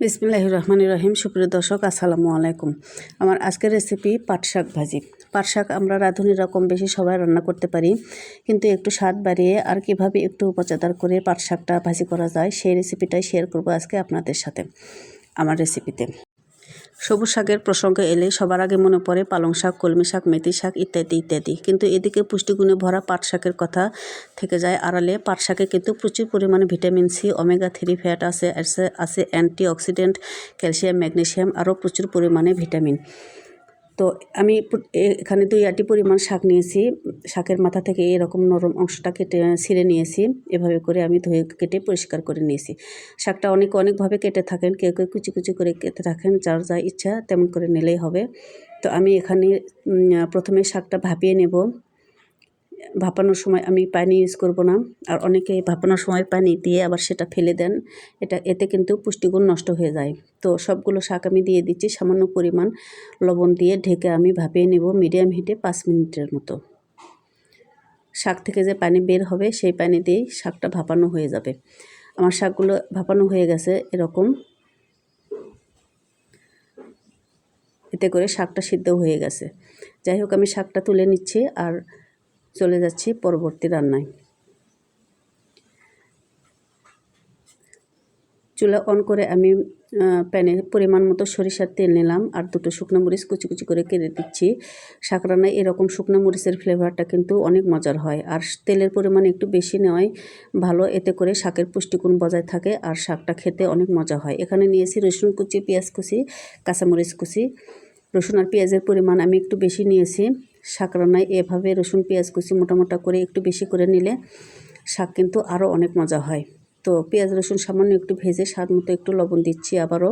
বিসমিল্লাহ রহমান রহিম। সুপ্রিয় দর্শক, আসসালামু আলাইকুম। আমার আজকের রেসিপি পাট শাক ভাজি। পাট শাক আমরা রাঁধুনি রকম বেশি সবাই রান্না করতে পারি, কিন্তু একটু স্বাদ বাড়িয়ে আর কীভাবে একটু উপচাদার করে পাট শাকটা ভাজি করা যায়, সেই রেসিপিটাই শেয়ার করব আজকে আপনাদের সাথে, আমার রেসিপিতে সবুজ শাকের প্রসঙ্গে এলে সবার আগে মনে পড়ে পালং শাক, কলমি শাক, মেথি শাক ইত্যাদি ইত্যাদি। কিন্তু এদিকে পুষ্টিগুণে ভরা পাট শাকের কথা থেকে যায় আড়ালে। পাট শাকে কিন্তু প্রচুর পরিমাণে vitamin C omega three, fat আছে আছে অ্যান্টি অক্সিডেন্ট ক্যালসিয়াম ম্যাগনেশিয়াম আরও প্রচুর পরিমাণে ভিটামিন। তো আমি এখানে দুই আটি পরিমাণ শাক নিয়েছি। শাকের মাথা থেকে এরকম নরম অংশটা কেটে, ছিঁড়ে নিয়েছি। এভাবে করে আমি ধুয়ে কেটে পরিষ্কার করে নিয়েছি। শাকটা অনেক অনেকভাবে কেটে থাকেন, কেউ কেউ কুচি কুচি করে কেটে থাকেন, যার যা ইচ্ছা তেমন করে নিলেই হবে। তো আমি এখানে প্রথমে শাকটা ভাপিয়ে নেব। ভাপানোর সময় আমি পানি ইউজ করব না। আর অনেকে ভাপানোর সময় পানি দিয়ে আবার সেটা ফেলে দেন। এটা, এতে কিন্তু পুষ্টিগুণ নষ্ট হয়ে যায়। তো সবগুলো শাক আমি দিয়ে দিচ্ছি, সামান্য পরিমাণ লবণ দিয়ে ঢেকে আমি ভাপিয়ে নেব মিডিয়াম হিটে পাঁচ মিনিটের মতো। শাক থেকে যে পানি বের হবে, সেই পানি দিয়েই শাকটা ভাপানো হয়ে যাবে। আমার শাকগুলো ভাপানো হয়ে গেছে এরকম। এতে করে শাকটা সিদ্ধ হয়ে গেছে। যাই হোক, আমি শাকটা তুলে নিচ্ছি। আর চলে যাচ্ছি পরবর্তী রান্নায়। চুলা অন করে আমি প্যানে পরিমাণ মতো সরিষার তেল নিলাম আর দুটো শুকনো মরিচ কুচি কুচি করে কেটে দিচ্ছি। শাক রান্নায় এরকম শুকনো মরিচের ফ্লেভারটা কিন্তু অনেক মজার হয় আর তেলের পরিমাণ একটু বেশি নেওয়াই ভালো, এতে করে শাকের পুষ্টিগুণ বজায় থাকে আর শাকটা খেতে অনেক মজা হয়। এখানে নিয়েছি রসুন কুচি, পেঁয়াজ কুচি, কাঁচামরিচ কুচি। রসুন আর পেঁয়াজের পরিমাণ আমি একটু বেশি নিয়েছি। শাক রান্নায় এভাবে রসুন, পেঁয়াজ, কুচি মোটা মোটা করে একটু বেশি করে নিলে শাক কিন্তু আরও অনেক মজা হয়। তো পেঁয়াজ, রসুন সামান্য একটু ভেজে স্বাদ মতো একটু লবণ দিচ্ছি আবারও।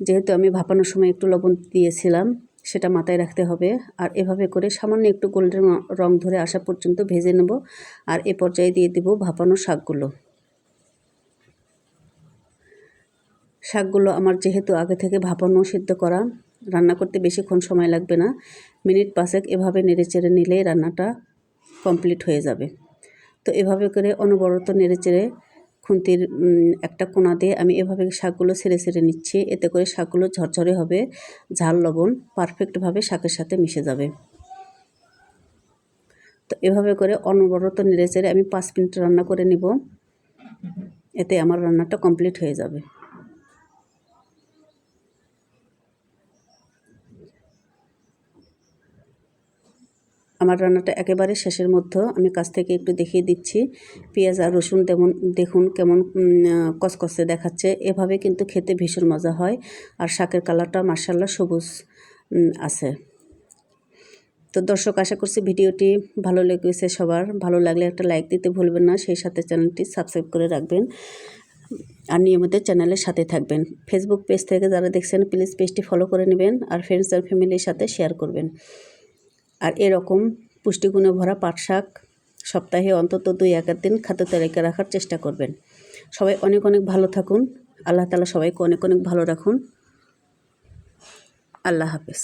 যেহেতু আমি ভাপানোর সময় একটু লবণ দিয়েছিলাম, সেটা মাথায় রাখতে হবে। আর এভাবে করে সামান্য একটু গোল্ডেন রং ধরে আসা পর্যন্ত ভেজে নেব আর এ পর্যায়ে দিয়ে দেব ভাপানো শাকগুলো। শাকগুলো আমার যেহেতু আগে থেকে ভাপানো সিদ্ধ করা রান্না করতে বেশিক্ষণ সময় লাগবে না। মিনিট পাঁচেক এভাবে নেড়ে চেড়ে নিলেই রান্নাটা কমপ্লিট হয়ে যাবে। তো এভাবে করে অনবরত নেড়ে চেড়ে খুন্তির একটা কোনা দিয়ে আমি এভাবে শাকগুলো ছেড়ে ছেড়ে নিচ্ছি। এতে করে শাকগুলো ঝরঝরে হবে, ঝাল লবণ পারফেক্টভাবে শাকের সাথে মিশে যাবে। তো এভাবে করে অনবরত নেড়ে চেড়ে আমি পাঁচ মিনিট রান্না করে নিব। এতে আমার রান্নাটা কমপ্লিট হয়ে যাবে। আমার রান্নাটা একেবারে শেষের মধ্যে আমি কাছ থেকে একটু দেখিয়ে দিচ্ছি। পেঁয়াজ আর রসুন তেমন, দেখুন কেমন কসকসে দেখাচ্ছে। এভাবে কিন্তু খেতে ভীষণ মজা হয়। আর শাকের কালারটা মার্শাল্লাহ সবুজ আছে। তো দর্শক, আশা করছি ভিডিওটি ভালো লেগেছে সবার। ভালো লাগলে একটা লাইক দিতে ভুলবেন না। সেই সাথে চ্যানেলটি সাবস্ক্রাইব করে রাখবেন। আর নিয়মিত চ্যানেলের সাথে থাকবেন। ফেসবুক পেজ থেকে যারা দেখছেন প্লিজ পেজটি ফলো করে নেবেন। আর ফ্রেন্ডস আর ফ্যামিলির সাথে শেয়ার করবেন। আর এরকম পুষ্টিগুণে ভরা পাট শাক সপ্তাহে অন্তত দুই একের দিন খাদ্য তালিকা রাখার চেষ্টা করবেন। সবাই অনেক অনেক ভালো থাকুন। আল্লাহ তালা সবাইকে অনেক অনেক ভালো রাখুন। আল্লাহ হাফেজ।